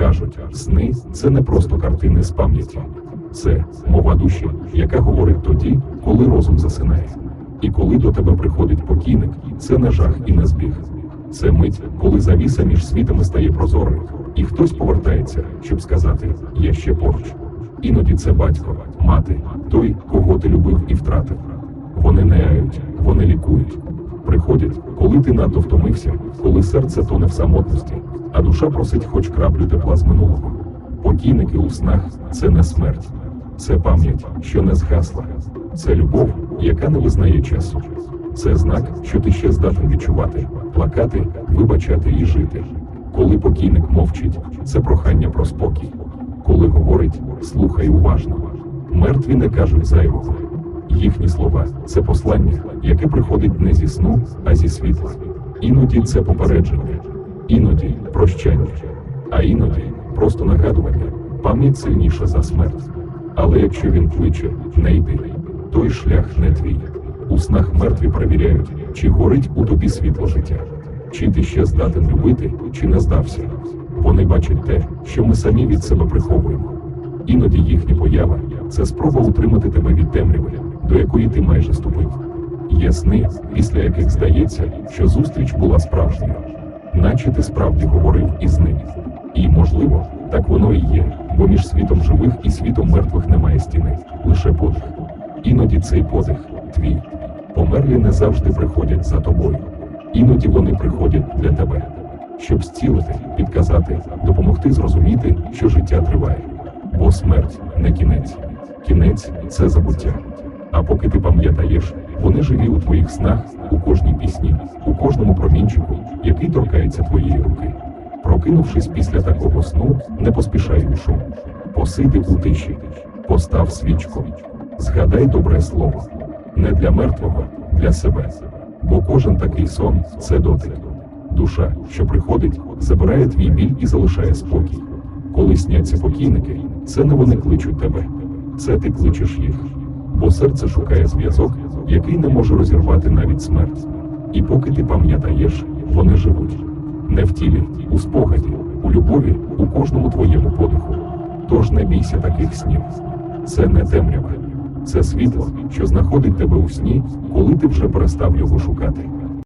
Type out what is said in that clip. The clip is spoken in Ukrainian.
Кажуть, сни це не просто картини з пам'яті, це мова душі, яка говорить тоді, коли розум засинає. І коли до тебе приходить покійник, це не жах і не збіг. Це мить, коли завіса між світами стає прозорою, і хтось повертається, щоб сказати Я ще поруч. Іноді це батько, мати, той, кого ти любив і втратив. Вони не яють, вони лікують. Приходять, коли ти надто втомився, коли серце тоне в самотності, а душа просить хоч краплю тепла з минулого. Покійники у снах це не смерть, це пам'ять, що не згасла, це любов, яка не визнає часу. Це знак, що ти ще здатен відчувати, плакати, вибачати і жити. Коли покійник мовчить, це прохання про спокій. Коли говорить, слухай уважно. Мертві не кажуть зайвого. Їхні слова це послання, яке приходить не зі сну, а зі світла. Іноді це попередження, іноді прощання, а іноді просто нагадування. Пам'ять сильніша за смерть. Але якщо він кличе, не йди, той шлях не твій. У снах мертві перевіряють, чи горить у тобі світло життя, чи ти ще здатен любити, чи не здався. Вони бачать те, що ми самі від себе приховуємо. Іноді їхня поява це спроба утримати тебе від темряви, до якої ти майже ступив. Є сни, після яких здається, що зустріч була справжньою, наче ти справді говорив із ним. І, можливо, так воно і є, бо між світом живих і світом мертвих немає стіни, лише подих. Іноді цей подих твій. Померлі не завжди приходять за тобою. Іноді вони приходять для тебе, щоб зцілити, підказати, допомогти зрозуміти, що життя триває. Бо смерть не кінець. Кінець це забуття. А поки ти пам'ятаєш, вони живі у твоїх снах, у кожній пісні, у кожному промінчику, який торкається твоєї руки. Прокинувшись після такого сну, не поспішай у шум. Посиди у тиші, постав свічку, згадай добре слово. Не для мертвого, для себе. Бо кожен такий сон це дотик. Душа, що приходить, забирає твій біль і залишає спокій. Коли сняться покійники, це не вони кличуть тебе, це ти кличеш їх. Бо серце шукає зв'язок, який не може розірвати навіть смерть. І поки ти пам'ятаєш, вони живуть. Не в тілі, у спогаді, у любові, у кожному твоєму подиху. Тож не бійся таких снів. Це не темрява, це світло, що знаходить тебе у сні, коли ти вже перестав його шукати.